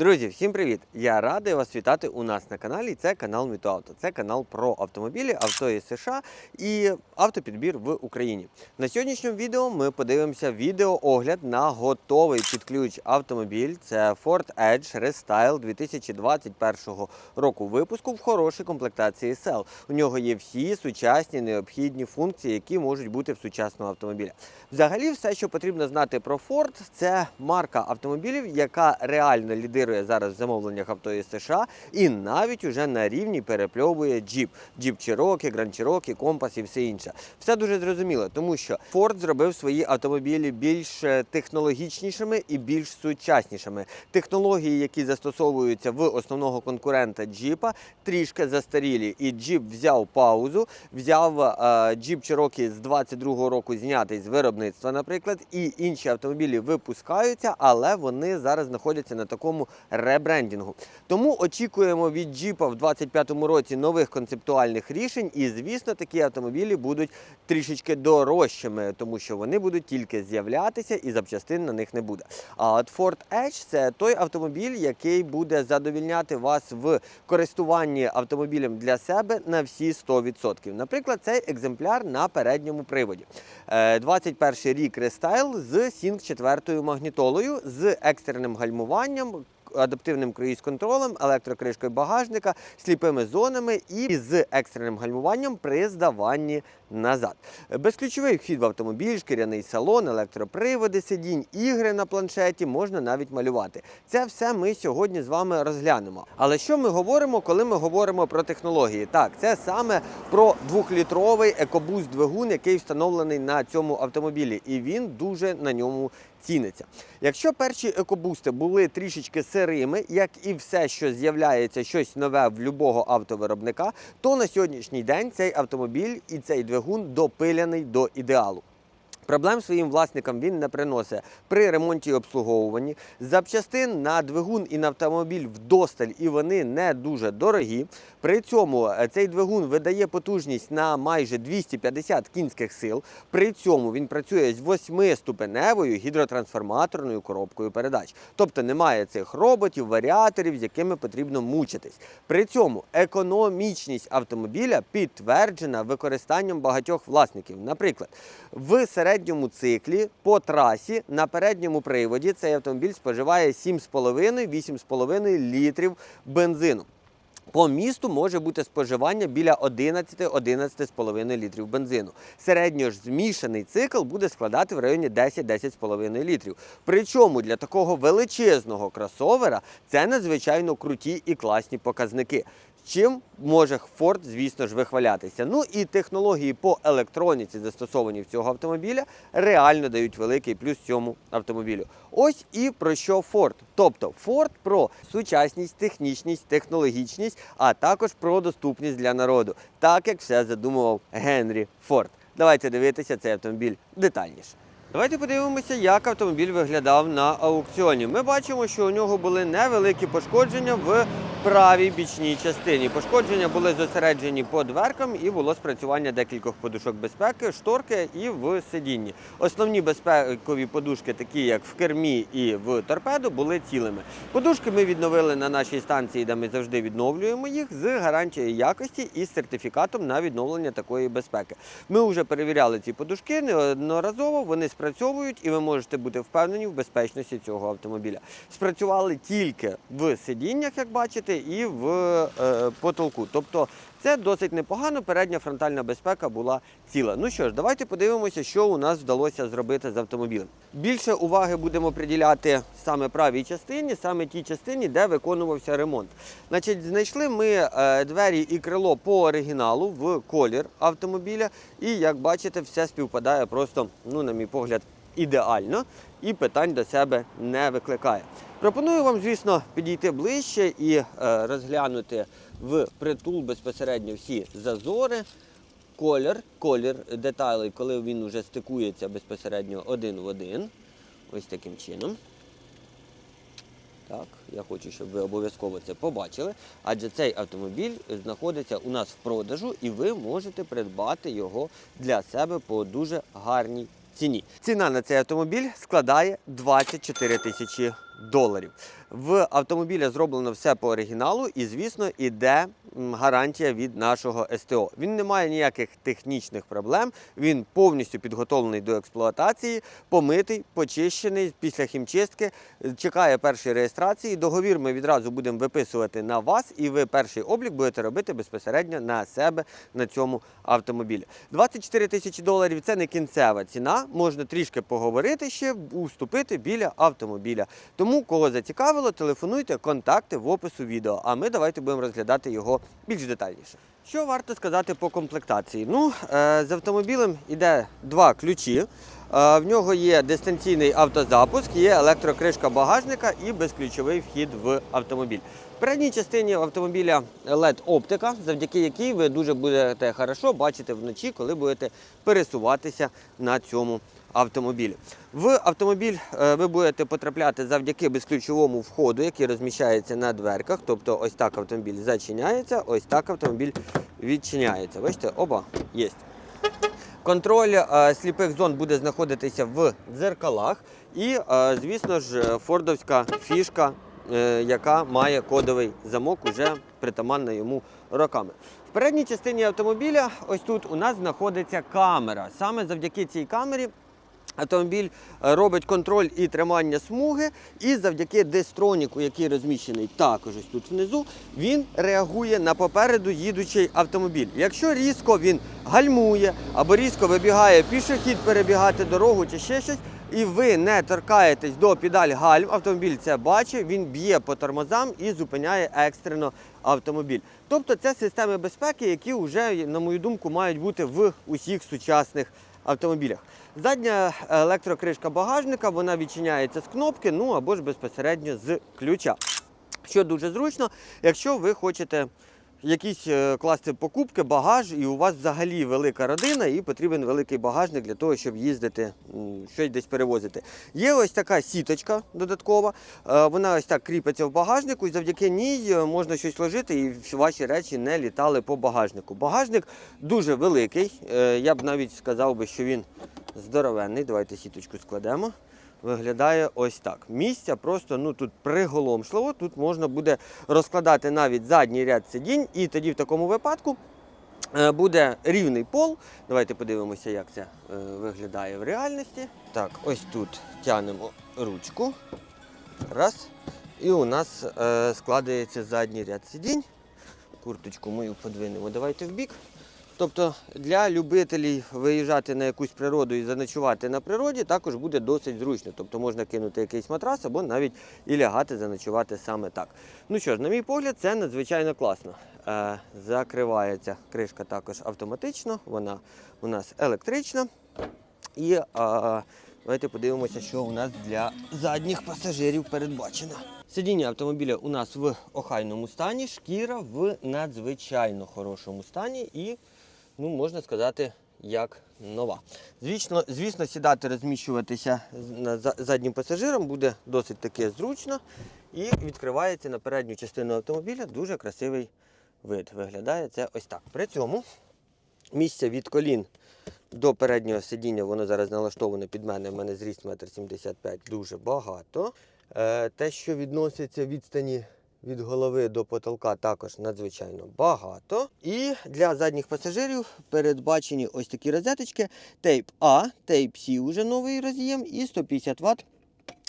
Друзі, всім привіт! Я радий вас вітати у нас на каналі. Це канал Мітоавто. Це канал про автомобілі, авто із США і автопідбір в Україні. На сьогоднішньому відео ми подивимося відеоогляд на готовий під ключ автомобіль. Це Ford Edge Restyle 2021 року випуску в хорошій комплектації SL. У нього є всі сучасні необхідні функції, які можуть бути в сучасного автомобіля. Взагалі, все, що потрібно знати про Ford, це марка автомобілів, яка реально лідирує зараз в замовленнях авто із США і навіть уже на рівні перепльовує Jeep. Jeep Cherokee, Grand Cherokee, Compass і все інше. Все дуже зрозуміло, тому що Ford зробив свої автомобілі більш е, технологічнішими і більш сучаснішими. Технології, які застосовуються в основного конкурента Jeep, трішки застарілі. І Jeep взяв паузу, взяв е, Jeep Cherokee з 22-го року знятий з виробництва, наприклад, і інші автомобілі випускаються, але вони зараз знаходяться на такому ребрендінгу. Тому очікуємо від Jeep в 25-му році нових концептуальних рішень, і звісно, такі автомобілі будуть трішечки дорожчими, тому що вони будуть тільки з'являтися і запчастин на них не буде. А от Ford Edge – це той автомобіль, який буде задовільняти вас в користуванні автомобілем для себе на всі 100%. Наприклад, цей екземпляр на передньому приводі. Е, 21 рік рестайл з Sync 4 магнітолою з екстреним гальмуванням. Адаптивним круїз-контролем, електрокришкою багажника, сліпими зонами і з екстреним гальмуванням при здаванні назад. Безключовий вхід в автомобіль, шкіряний салон, електроприводи сидінь, ігри на планшеті можна навіть малювати. Це все ми сьогодні з вами розглянемо. Але що ми говоримо, коли ми говоримо про технології? Так, це саме про двохлітровий екобуст двигун, який встановлений на цьому автомобілі, і він дуже на ньому ціниться. Якщо перші екобусти були трішечки сирими, як і все, що з'являється щось нове в любого автовиробника, то на сьогоднішній день цей автомобіль і цей двигун допиляний до ідеалу. Проблем своїм власникам він не приносить при ремонті і обслуговуванні. Запчастин на двигун і на автомобіль вдосталь, і вони не дуже дорогі. При цьому е, цей двигун видає потужність на майже 250 кінських сил. При цьому він працює з восьмиступеневою гідротрансформаторною коробкою передач. Тобто немає цих роботів, варіаторів, з якими потрібно мучитись. При цьому економічність автомобіля підтверджена використанням багатьох власників. Наприклад, в середньому циклі по трасі на передньому приводі цей автомобіль споживає 7,5-8,5 літрів бензину. По місту може бути споживання біля 11-11,5 літрів бензину. Середньо ж змішаний цикл буде складати в районі 10-10,5 літрів. Причому для такого величезного кросовера це надзвичайно круті і класні показники. Чим може Ford, звісно ж, вихвалятися. Ну і технології по електроніці, застосовані в цього автомобіля, реально дають великий плюс цьому автомобілю. Ось і про що Ford. Тобто Ford про сучасність, технічність, технологічність, а також про доступність для народу, так як все задумував Генрі Форд. Давайте дивитися цей автомобіль детальніше. Давайте подивимося, як автомобіль виглядав на аукціоні. Ми бачимо, що у нього були невеликі пошкодження в правій бічній частині. Пошкодження були зосереджені по дверкам і було спрацювання декількох подушок безпеки, шторки і в сидінні. Основні безпекові подушки, такі як в кермі і в торпедо, були цілими. Подушки ми відновили на нашій станції, де ми завжди відновлюємо їх з гарантією якості і сертифікатом на відновлення такої безпеки. Ми вже перевіряли ці подушки неодноразово. Вони спрацьовують, і ви можете бути впевнені в безпечності цього автомобіля. Спрацювали тільки в сидіннях, як бачите, і в е, потолку. Тобто це досить непогано. Передня фронтальна безпека була ціла. Ну що ж, давайте подивимося, що у нас вдалося зробити з автомобілем. Більше уваги будемо приділяти саме правій частині, саме тій частині, де виконувався ремонт. Значить, знайшли ми е, двері і крило по оригіналу в колір автомобіля. І як бачите, все співпадає просто, ну, на мій погляд, ідеально і питань до себе не викликає. Пропоную вам, звісно, підійти ближче і е, розглянути в притул безпосередньо всі зазори, колір, колір деталей, коли він вже стикується безпосередньо один в один. Ось таким чином. Так, я хочу, щоб ви обов'язково це побачили. Адже цей автомобіль знаходиться у нас в продажу, і ви можете придбати його для себе по дуже гарній ціні. Ціна на цей автомобіль складає 24 тисячі доларів. В автомобіля зроблено все по оригіналу, і, звісно, іде гарантія від нашого СТО. Він не має ніяких технічних проблем. Він повністю підготовлений до експлуатації, помитий, почищений після хімчистки. е, Чекає першої реєстрації. Договір ми відразу будемо виписувати на вас, і ви перший облік будете робити безпосередньо на себе на цьому автомобілі. 24 тисячі доларів це не кінцева ціна. Можна трішки поговорити ще, уступити біля автомобіля. Тому, кого зацікавило, телефонуйте, контакти в опису відео. А ми давайте будемо розглядати його більш детальніше. Що варто сказати по комплектації? Ну, е, з автомобілем йде два ключі. Е, В нього є дистанційний автозапуск, є електрокришка багажника і безключовий вхід в автомобіль. Передній частині автомобіля LED-оптика, завдяки якій ви дуже будете хорошо бачити вночі, коли будете пересуватися на цьому автомобілі. В автомобіль е, ви будете потрапляти завдяки безключовому входу, який розміщається на дверках. Тобто ось так автомобіль зачиняється, ось так автомобіль відчиняється. Бачите, оба є. Контроль е, сліпих зон буде знаходитися в дзеркалах. І, е, звісно ж, фордовська фішка, яка має кодовий замок, уже притаманна йому роками. В передній частині автомобіля, ось тут у нас знаходиться камера. Саме завдяки цій камері Автомобіль е, робить контроль і тримання смуги, і завдяки дистроніку, який розміщений також ось тут внизу, він реагує на попереду їдучий автомобіль. Якщо різко він гальмує або різко вибігає пішохід перебігати дорогу чи ще щось, і ви не торкаєтесь до педаль гальм, автомобіль це бачить, він б'є по тормозам і зупиняє екстрено автомобіль. Тобто це системи безпеки, які вже, на мою думку, мають бути в усіх сучасних автомобілях. Задня електрокришка багажника, вона відчиняється з кнопки, ну або ж безпосередньо з ключа. Що дуже зручно, якщо ви хочете якісь е, класти покупки, багаж, і у вас взагалі велика родина, і потрібен великий багажник для того, щоб їздити, щось десь перевозити. Є ось така сіточка додаткова, е, вона ось так кріпиться в багажнику, і завдяки ній е, можна щось ложити, і ваші речі не літали по багажнику. Багажник дуже великий, я б навіть сказав би, що він здоровенний. Давайте сіточку складемо. Виглядає ось так. Місця просто ну тут приголомшливо. Тут можна буде розкладати навіть задній ряд сидінь, і тоді в такому випадку е, буде рівний пол. Давайте подивимося, як це е, виглядає в реальності. Так, ось тут тянемо ручку. Раз. І у нас е, складається задній ряд сидінь. Курточку мою подвинемо. Давайте в бік. Тобто для любителів виїжджати на якусь природу і заночувати на природі також буде досить зручно. Тобто можна кинути якийсь матрас або навіть і лягати заночувати саме так. Ну що ж, на мій погляд, це надзвичайно класно. Е, закривається кришка також автоматично, вона у нас електрична. І е, давайте подивимося, що у нас для задніх пасажирів передбачено. Сидіння автомобіля у нас в охайному стані, шкіра в надзвичайно хорошому стані і, ну, можна сказати, як нова. Звісно, звісно, сідати, розміщуватися заднім пасажиром буде досить таки зручно і відкривається на передню частину автомобіля дуже красивий вид. Виглядає це ось так. При цьому місця від колін до переднього сидіння, воно зараз налаштоване під мене. У мене зріст 1,75 м дуже багато. Е, Те, що відноситься відстані від голови до потолка, також надзвичайно багато. І для задніх пасажирів передбачені ось такі розеточки. Тейп А, Тейп С уже новий роз'єм і 150 Вт.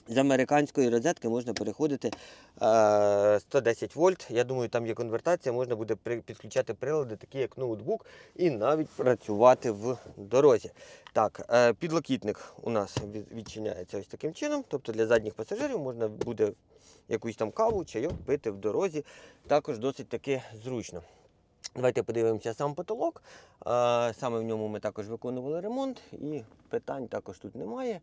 З американської розетки можна переходити е, 110 вольт. Я думаю, там є конвертація, можна буде підключати прилади, такі як ноутбук, і навіть працювати в дорозі. Так, е, підлокітник у нас відчиняється ось таким чином. Тобто для задніх пасажирів можна буде якусь там каву, чайок пити в дорозі. Також досить таки зручно. Давайте подивимося сам потолок. Саме в ньому ми також виконували ремонт, і питань також тут немає.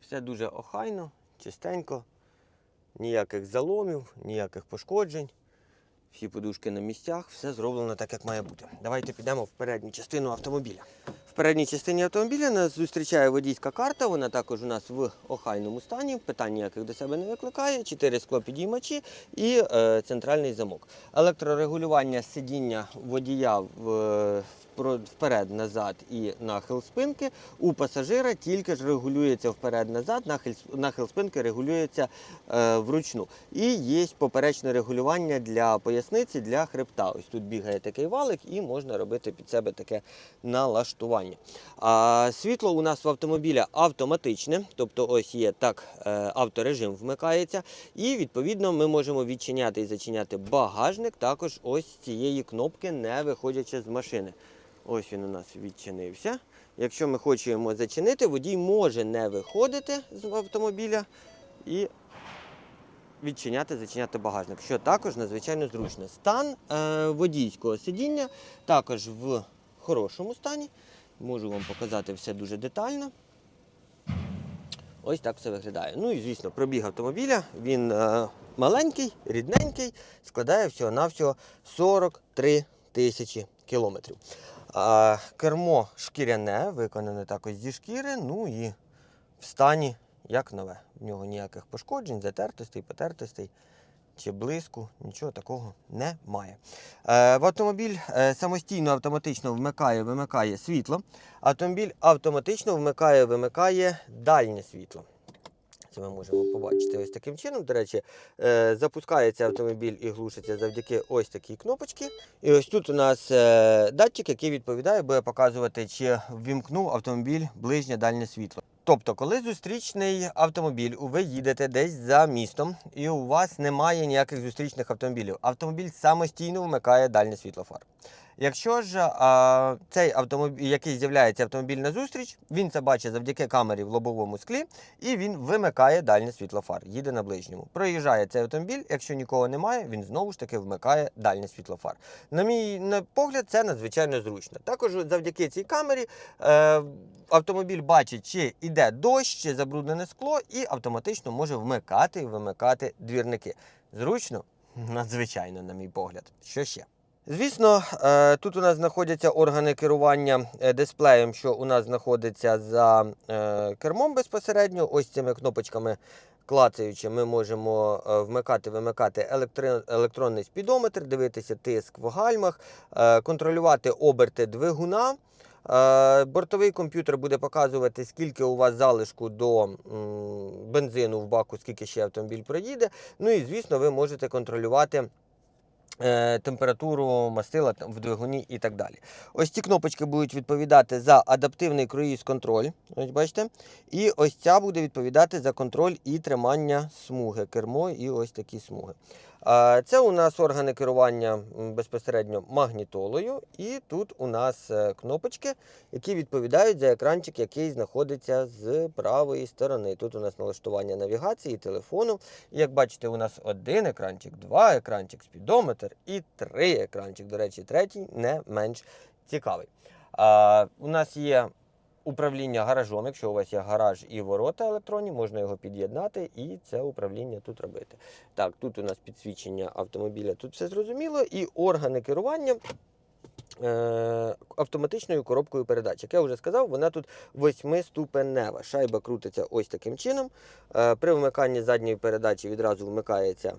Все дуже охайно, чистенько, ніяких заломів, ніяких пошкоджень. Всі подушки на місцях, все зроблено так, як має бути. Давайте підемо в передню частину автомобіля. В передній частині автомобіля нас зустрічає водійська карта. Вона також у нас в охайному стані. Питань ніяких до себе не викликає. Чотири склопідіймачі і е, центральний замок. Електрорегулювання сидіння водія в, е, впро- вперед-назад і нахил спинки. У пасажира тільки ж регулюється вперед-назад, нахил, нахил спинки регулюється е, вручну. І є поперечне регулювання для поясниці, для хребта. Ось тут бігає такий валик, і можна робити під себе таке налаштування. А, світло у нас в автомобіля автоматичне, тобто ось є так, е, авторежим вмикається. І відповідно ми можемо відчиняти і зачиняти багажник також ось цієї кнопки, не виходячи з машини. Ось він у нас відчинився. Якщо ми хочемо зачинити, водій може не виходити з автомобіля і відчиняти, зачиняти багажник, що також надзвичайно зручно. Стан е, водійського сидіння також в хорошому стані. Можу вам показати все дуже детально. Ось так все виглядає. Ну і звісно, пробіг автомобіля. Він е, маленький, рідненький, складає всього-навсього 43 тисячі кілометрів. Кермо шкіряне, виконане також зі шкіри, ну і в стані як нове. В нього ніяких пошкоджень, затертостей, потертостей чи блиску, нічого такого немає. Е, в автомобіль е, самостійно автоматично вмикає, вимикає світло. Автомобіль автоматично вмикає, вимикає дальнє світло. Це ми можемо побачити ось таким чином. До речі, е, запускається автомобіль і глушиться завдяки ось такій кнопочці. І ось тут у нас е, датчик, який відповідає, буде показувати, чи ввімкнув автомобіль ближнє дальнє світло. Тобто, коли зустрічний автомобіль, ви їдете десь за містом, і у вас немає ніяких зустрічних автомобілів, автомобіль самостійно вмикає дальнє світло фар. Якщо ж а, цей автомобіль, який з'являється автомобіль на зустріч, він це бачить завдяки камері в лобовому склі, і він вимикає дальнє світло фар, їде на ближньому. Проїжджає цей автомобіль, якщо нікого немає, він знову ж таки вмикає дальнє світло фар. На мій на погляд, це надзвичайно зручно. Також завдяки цій камері е, автомобіль бачить, чи йде дощ, чи забруднене скло, і автоматично може вмикати і вимикати двірники. Зручно? Надзвичайно, на мій погляд. Що ще? Звісно, е, тут у нас знаходяться органи керування е, дисплеєм, що у нас знаходиться за е, кермом безпосередньо. Ось цими кнопочками клацаючи, ми можемо е, вмикати, вимикати електронний спідометр, дивитися тиск в гальмах, контролювати оберти двигуна. Бортовий комп'ютер буде показувати, скільки у вас залишку до бензину в баку, скільки ще автомобіль проїде. Ну і звісно, ви можете контролювати температуру мастила в двигуні і так далі. Ось ці кнопочки будуть відповідати за адаптивний круїз контроль. Ось бачите. І ось ця буде відповідати за контроль і тримання смуги, кермо і ось такі смуги. Це у нас органи керування безпосередньо магнітолою, і тут у нас е, кнопочки, які відповідають за екранчик, який знаходиться з правої сторони. Тут у нас налаштування навігації, телефону. Як бачите, у нас один екранчик, два екранчик, спідометр і три екранчик. До речі, третій не менш цікавий. У нас є управління гаражом. Якщо у вас є гараж і ворота електронні, можна його під'єднати і це управління тут робити. Так, тут у нас підсвічення автомобіля, тут все зрозуміло, і органи керування. Е, Автоматичною коробкою передач. Як я вже сказав, вона тут восьмиступенева. Шайба крутиться ось таким чином. Е, При вмиканні задньої передачі відразу вмикається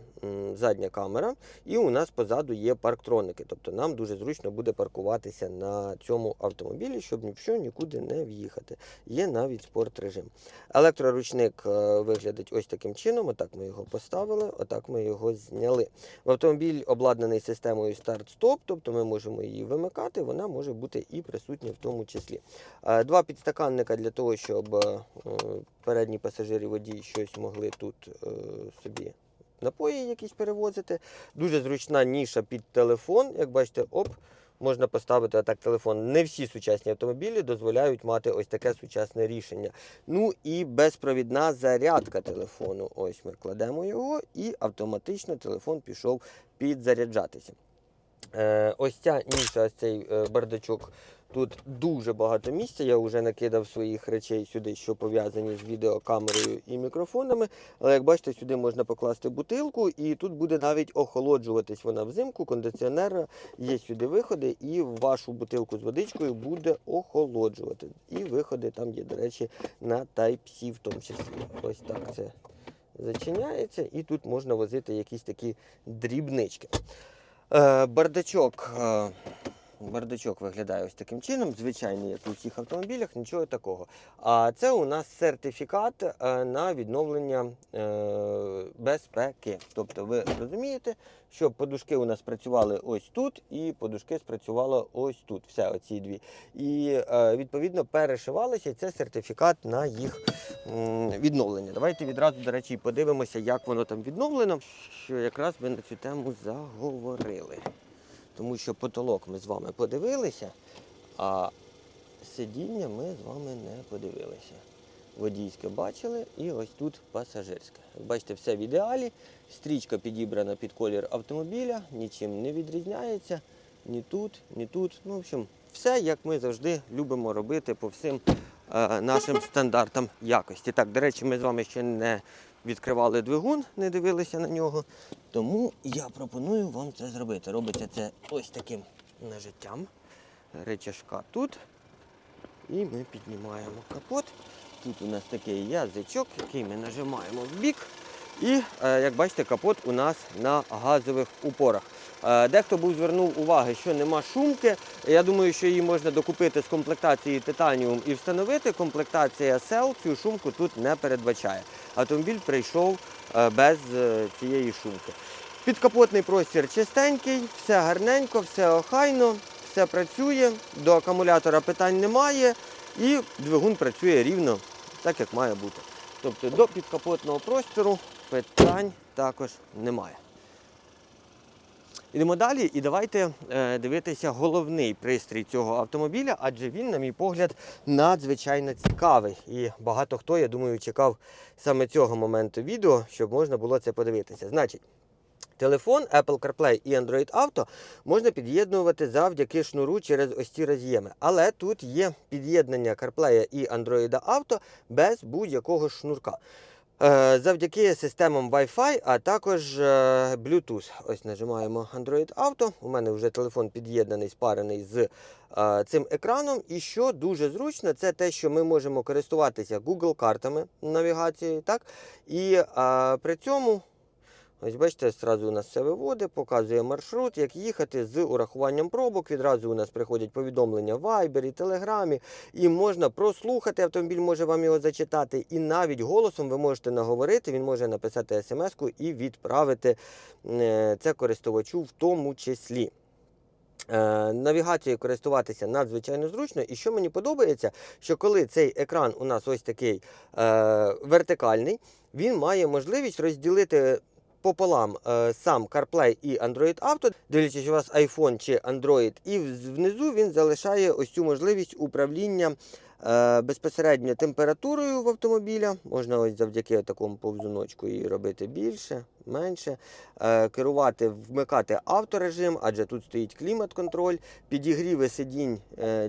задня камера, і у нас позаду є парктроники. Тобто нам дуже зручно буде паркуватися на цьому автомобілі, щоб ні в що нікуди не в'їхати. Є навіть спорт режим. Електроручник е, виглядить ось таким чином. Отак ми його поставили, отак ми його зняли. В автомобіль обладнаний системою старт-стоп, тобто ми можемо її вимикати, вона може бути і присутня в тому числі. Е, Два підстаканника для того, щоб е, передні пасажири водії щось могли тут е, собі напої якісь перевозити. Дуже зручна ніша під телефон. Як бачите, оп, можна поставити отак телефон. Не всі сучасні автомобілі дозволяють мати ось таке сучасне рішення. Ну і безпровідна зарядка телефону. Ось ми кладемо його, і автоматично телефон пішов підзаряджатися. Е, ось ця ніша, ось цей е, бардачок Тут дуже багато місця. Я вже накидав своїх речей сюди, що пов'язані з відеокамерою і мікрофонами. Але як бачите, сюди можна покласти бутилку, і тут буде навіть охолоджуватись вона взимку. Кондиціонер є сюди виходи, і вашу бутилку з водичкою буде охолоджувати. І виходи там є, до речі, на Type-C в тому числі. Ось так це зачиняється, і тут можна возити якісь такі дрібнички. Е, бардачок. Бардачок виглядає ось таким чином, звичайний, як у всіх автомобілях, нічого такого. А це у нас сертифікат е, на відновлення е, безпеки. Тобто ви розумієте, що подушки у нас працювали ось тут, і подушки спрацювали ось тут. Все, оці дві. І е, відповідно перешивалися, і це сертифікат на їх відновлення. Давайте відразу, до речі, подивимося, як воно там відновлено. Що якраз ми на цю тему заговорили. Тому що потолок ми з вами подивилися, а сидіння ми з вами не подивилися. Водійське бачили і ось тут пасажирське. Бачите, все в ідеалі. Стрічка підібрана під колір автомобіля, нічим не відрізняється. Ні тут, ні тут. Ну, в общем, все, як ми завжди любимо робити по всім е, нашим стандартам якості. Так, до речі, ми з вами ще не відкривали двигун, не дивилися на нього. Тому я пропоную вам це зробити. Робиться це ось таким нажиттям. Речашка тут. І ми піднімаємо капот. Тут у нас такий язичок, який ми нажимаємо в бік. І, е, як бачите, капот у нас на газових упорах. Е, Дехто був звернув уваги, що нема шумки. Я думаю, що її можна докупити з комплектації Titanium і встановити. Комплектація Cell цю шумку тут не передбачає. Автомобіль прийшов е, без цієї шумки. Підкапотний простір чистенький, все гарненько, все охайно, все працює, до акумулятора питань немає і двигун працює рівно, так як має бути. Тобто до підкапотного простору питань також немає. Ідемо далі і давайте е, дивитися головний пристрій цього автомобіля, адже він, на мій погляд, надзвичайно цікавий. І багато хто, я думаю, чекав саме цього моменту відео, щоб можна було це подивитися. Значить, телефон Apple CarPlay і Android Auto можна під'єднувати завдяки шнуру через ось ці роз'єми. Але тут є під'єднання CarPlay і Android Auto без будь-якого шнурка. Е, Завдяки системам Wi-Fi, а також е, Bluetooth. Ось нажимаємо Android Auto. У мене вже телефон під'єднаний, спарений з е, цим екраном. І що дуже зручно, це те, що ми можемо користуватися Google картами навігацією. Так? І при цьому. Ось бачите, одразу у нас все виводить, показує маршрут, як їхати з урахуванням пробок. Відразу у нас приходять повідомлення в Viber, і Телеграмі, і можна прослухати, автомобіль може вам його зачитати. І навіть голосом ви можете наговорити, він може написати смс-ку і відправити е, це користувачу в тому числі. Е, Навігацією користуватися надзвичайно зручно. І що мені подобається, що коли цей екран у нас ось такий е, вертикальний, він має можливість розділити пополам е, сам CarPlay і Android Auto, дивлячись, у вас iPhone чи Android, і внизу він залишає ось цю можливість управління е, безпосередньо температурою в автомобіля. Можна ось завдяки такому повзуночку її робити більше, менше. Е, керувати, вмикати авторежим, адже тут стоїть клімат-контроль, підігріви сидінь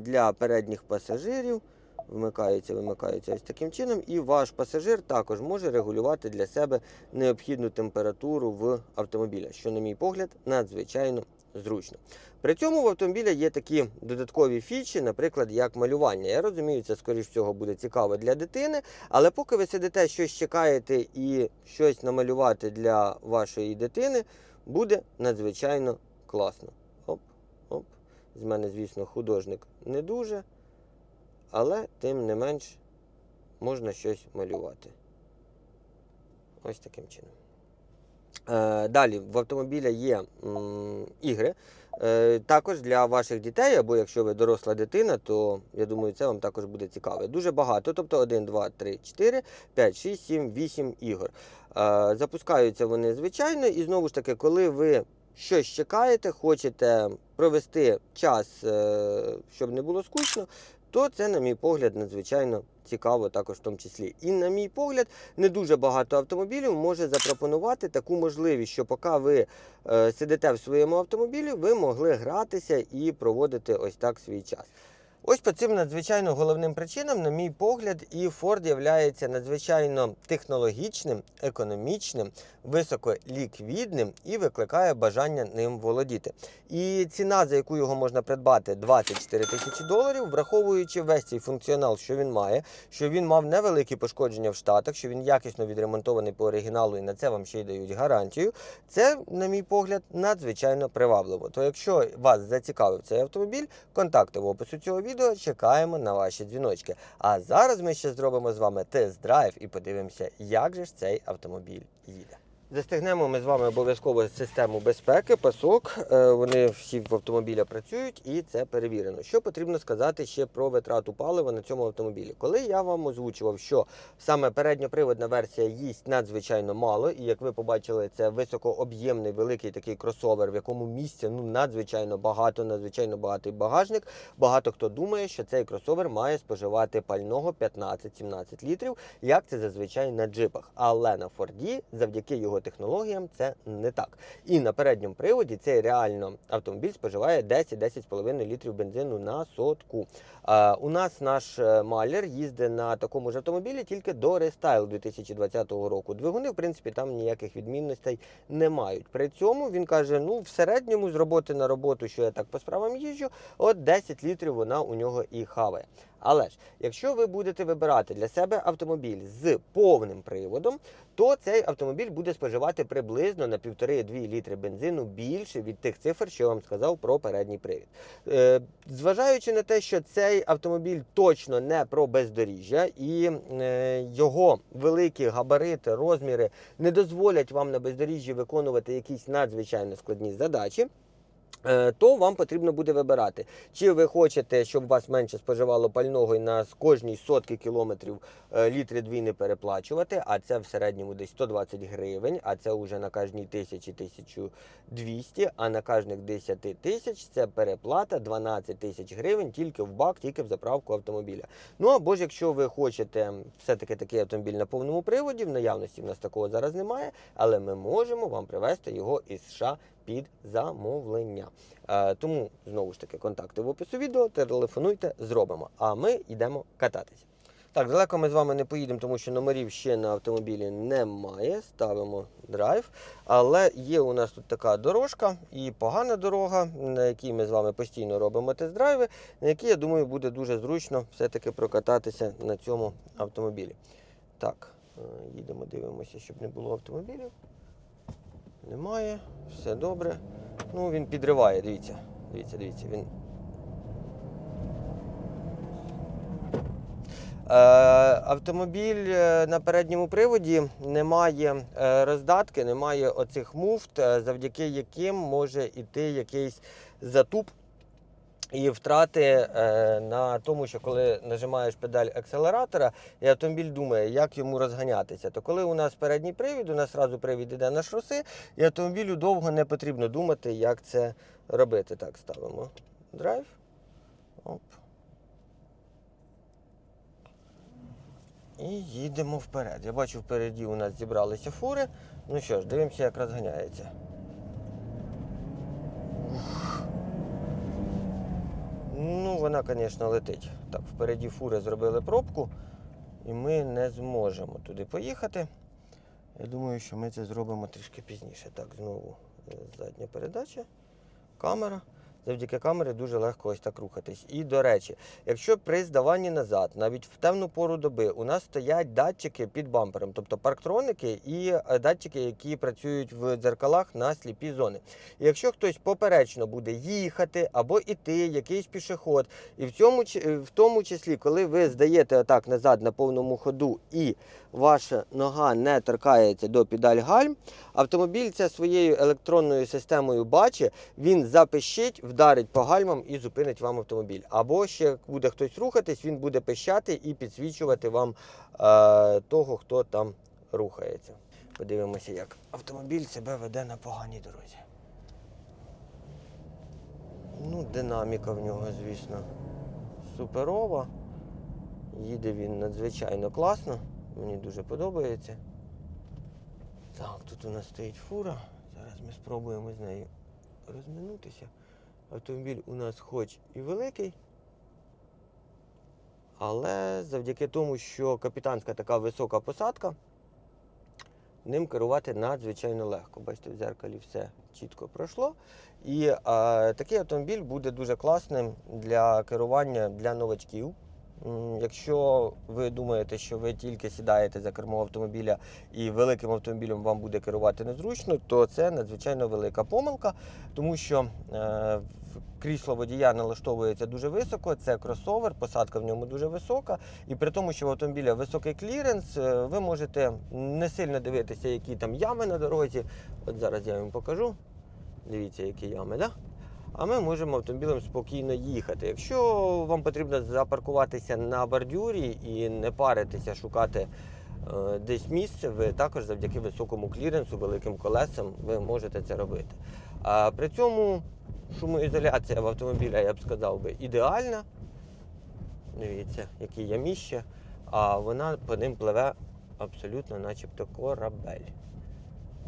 для передніх пасажирів. Вмикається, вимикається ось таким чином, і ваш пасажир також може регулювати для себе необхідну температуру в автомобіля, що, на мій погляд, надзвичайно зручно. При цьому в автомобіля є такі додаткові фічі, наприклад, як малювання. Я розумію, це скоріш всього буде цікаво для дитини, але поки ви сидите, щось чекаєте і щось намалювати для вашої дитини, буде надзвичайно класно. Оп, оп. З мене, звісно, художник не дуже, але тим не менш можна щось малювати. Ось таким чином. Е, далі в автомобіля є ігри. Е, також для ваших дітей, або якщо ви доросла дитина, то я думаю, це вам також буде цікаво. Дуже багато, тобто 1, 2, 3, 4, 5, 6, 7, 8 ігор. Е, запускаються вони звичайно, і знову ж таки, коли ви щось чекаєте, хочете провести час, щоб не було скучно, то це, на мій погляд, надзвичайно цікаво також в тому числі. І, на мій погляд, не дуже багато автомобілів може запропонувати таку можливість, що поки ви е, сидите в своєму автомобілі, ви могли гратися і проводити ось так свій час. Ось по цим надзвичайно головним причинам, на мій погляд, і Ford є надзвичайно технологічним, економічним, високоліквідним і викликає бажання ним володіти. І ціна, за яку його можна придбати, 24 тисячі доларів, враховуючи весь цей функціонал, що він має, що він мав невеликі пошкодження в Штатах, що він якісно відремонтований по оригіналу, і на це вам ще й дають гарантію. Це, на мій погляд, надзвичайно привабливо. То якщо вас зацікавив цей автомобіль, контакти в опису цього відео чекаємо на ваші дзвіночки. А зараз ми ще зробимо з вами тест-драйв і подивимося, як же ж цей автомобіль їде. Застегнемо ми з вами обов'язково систему безпеки, пасок. Е, Вони всі в автомобіля працюють і це перевірено. Що потрібно сказати ще про витрату палива на цьому автомобілі? Коли я вам озвучував, що саме передньоприводна версія їсть надзвичайно мало, і як ви побачили, це високооб'ємний великий такий кросовер, в якому місця ну надзвичайно багато, надзвичайно багатий багажник. Багато хто думає, що цей кросовер має споживати пального 15-17 літрів, як це зазвичай на джипах. Але на Форді, завдяки його технологіям, це не так. І на передньому приводі цей реально автомобіль споживає 10-10,5 літрів бензину на сотку. У нас наш е, Малер їздить на такому ж автомобілі тільки до рестайл 2020 року. Двигуни, в принципі, там ніяких відмінностей не мають. При цьому він каже: ну в середньому з роботи на роботу, що я так по справам їжджу, от 10 літрів вона у нього і хаває. Але ж, якщо ви будете вибирати для себе автомобіль з повним приводом, то цей автомобіль буде споживати приблизно на 1,5-2 літри бензину більше від тих цифр, що я вам сказав про передній привід. Е, зважаючи на те, що цей автомобіль точно не про бездоріжжя, і е, його великі габарити, розміри не дозволять вам на бездоріжжі виконувати якісь надзвичайно складні задачі. Е, То вам потрібно буде вибирати, чи ви хочете, щоб вас менше споживало пального і на кожній сотки кілометрів е, літри дві не переплачувати, а це в середньому десь 120 гривень, а це вже на кожній тисячі 1200, а на кожних 10 тисяч це переплата 12 тисяч гривень тільки в бак, тільки в заправку автомобіля. Ну або ж якщо ви хочете все-таки такий автомобіль на повному приводі, в наявності в нас такого зараз немає, але ми можемо вам привезти його із США під замовлення. Е, тому знову ж таки контакти в опису відео, телефонуйте, зробимо. А ми йдемо кататися. Так, далеко ми з вами не поїдемо, тому що номерів ще на автомобілі немає. Ставимо драйв. Але є у нас тут така дорожка і погана дорога, на якій ми з вами постійно робимо тест-драйви, на якій, я думаю, буде дуже зручно все-таки прокататися на цьому автомобілі. Так, е, їдемо, дивимося, щоб не було автомобілів. Немає, все добре. Ну, він підриває, дивіться. Дивіться, дивіться, він. Е, автомобіль е, на передньому приводі не має е, роздатки, немає оцих муфт, завдяки яким може йти якийсь затуп і втрати е, на тому, що коли нажимаєш педаль акселератора, і автомобіль думає, як йому розганятися. То коли у нас передній привід, у нас одразу привід іде на шоси, і автомобілю довго не потрібно думати, як це робити. Так, ставимо драйв. Оп. І їдемо вперед. Я бачу, впереді у нас зібралися фури. Ну що ж, дивимося, як розганяється. Ну, вона, звісно, летить. Так, впереді фури зробили пробку, і ми не зможемо туди поїхати. Я думаю, що ми це зробимо трішки пізніше. Так, знову е, задня передача, камера. Завдяки камері дуже легко ось так рухатись. І до речі, якщо при здаванні назад, навіть в темну пору доби, у нас стоять датчики під бампером, тобто парктроники і е, датчики, які працюють в дзеркалах на сліпі зони. І якщо хтось поперечно буде їхати або іти, якийсь пішоход, і в цьому е, в тому числі, коли ви здаєте отак назад на повному ходу і ваша нога не торкається до педаль гальм, автомобіль це своєю електронною системою бачить, він запищить, вдарить по гальмам і зупинить вам автомобіль. Або ще буде хтось рухатись, він буде пищати і підсвічувати вам е, того, хто там рухається. Подивимося, як автомобіль себе веде на поганій дорозі. Ну, динаміка в нього, звісно, суперова. Їде він надзвичайно класно. Мені дуже подобається. Так, тут у нас стоїть фура. Зараз ми спробуємо з нею розминутися. Автомобіль у нас хоч і великий, Але завдяки тому, що капітанська така висока посадка, ним керувати надзвичайно легко. Бачите, в зеркалі все чітко пройшло. І е, такий автомобіль буде дуже класним для керування для новачків. Якщо ви думаєте, що ви тільки сідаєте за кермо автомобіля і великим автомобілем вам буде керувати незручно, то це надзвичайно велика помилка, тому що е, крісло водія налаштовується дуже високо, це кросовер, посадка в ньому дуже висока. І при тому, що в автомобіля високий кліренс, е, ви можете не сильно дивитися, які там ями на дорозі. От зараз я вам покажу. Дивіться, які ями, да? А ми можемо автомобілем спокійно їхати. Якщо вам потрібно запаркуватися на бордюрі і не паритися, шукати е, десь місце, ви також завдяки високому кліренсу, великим колесам, ви можете це робити. А при цьому шумоізоляція в автомобіля, я б сказав би, ідеальна. Дивіться, які яміще, а вона по ним пливе абсолютно, начебто, корабель.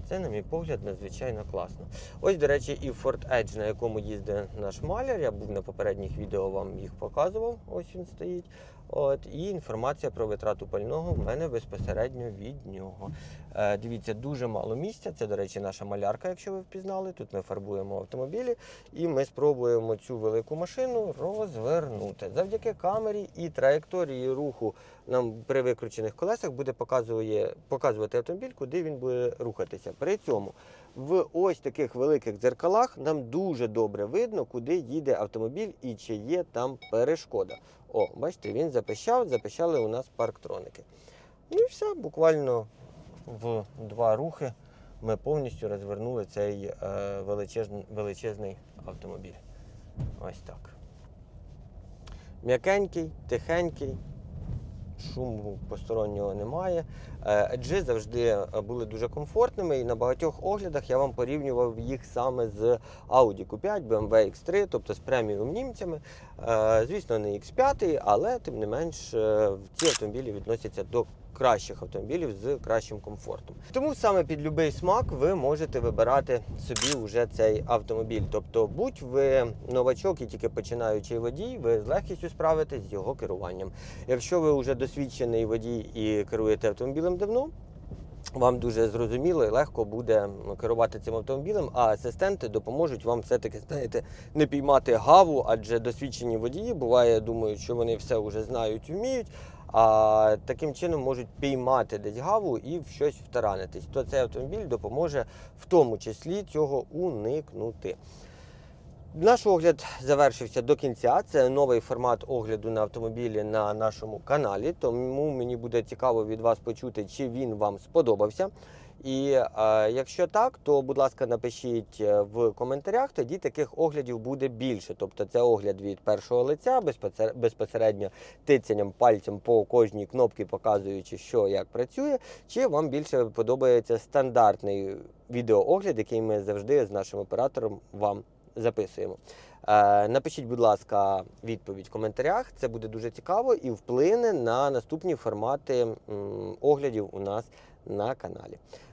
Це, на мій погляд, надзвичайно класно. Ось, до речі, і Ford Edge, на якому їздить наш маляр. Я був на попередніх відео, вам їх показував. Ось він стоїть. От, і інформація про витрату пального в мене безпосередньо від нього. Е, дивіться, дуже мало місця. Це, до речі, наша малярка, якщо ви впізнали. Тут ми фарбуємо автомобілі, і ми спробуємо цю велику машину розвернути. Завдяки камері і траєкторії руху нам при викручених колесах буде показує, показувати автомобіль, куди він буде рухатися. При цьому в ось таких великих дзеркалах нам дуже добре видно, куди їде автомобіль і чи є там перешкода. О, бачите, він запищав, запищали у нас парктроники. Ну і все, буквально в два рухи ми повністю розвернули цей е, величезний, величезний автомобіль. Ось так. М'якенький, тихенький, шуму постороннього немає. Еджи завжди е, були дуже комфортними і на багатьох оглядах я вам порівнював їх саме з Audi Q5, BMW X3, тобто з преміум німцями. Е, Звісно, не X5, але тим не менш е, ці автомобілі відносяться до кращих автомобілів з кращим комфортом. Тому саме під будь-який смак ви можете вибирати собі вже цей автомобіль. Тобто, будь ви новачок і тільки починаючий водій, ви з легкістю справитесь з його керуванням. Якщо ви вже досвідчений водій і керуєте автомобілем давно, вам дуже зрозуміло і легко буде керувати цим автомобілем, а асистенти допоможуть вам все-таки знаєте, не піймати гаву, адже досвідчені водії буває, думають, що вони все вже знають вміють, а таким чином можуть піймати десь гаву і в щось втаранитись. То цей автомобіль допоможе в тому числі цього уникнути. Наш огляд завершився до кінця. Це новий формат огляду на автомобілі на нашому каналі. Тому мені буде цікаво від вас почути, чи він вам сподобався. І е, якщо так, то будь ласка, напишіть е, в коментарях. Тоді таких оглядів буде більше. Тобто це огляд від першого лиця, безпосер- безпосередньо тицянням пальцем по кожній кнопці, показуючи, що як працює. Чи вам більше подобається стандартний відеоогляд, який ми завжди з нашим оператором вам записуємо. Е, Напишіть, будь ласка, відповідь в коментарях. Це буде дуже цікаво і вплине на наступні формати м, оглядів у нас на каналі.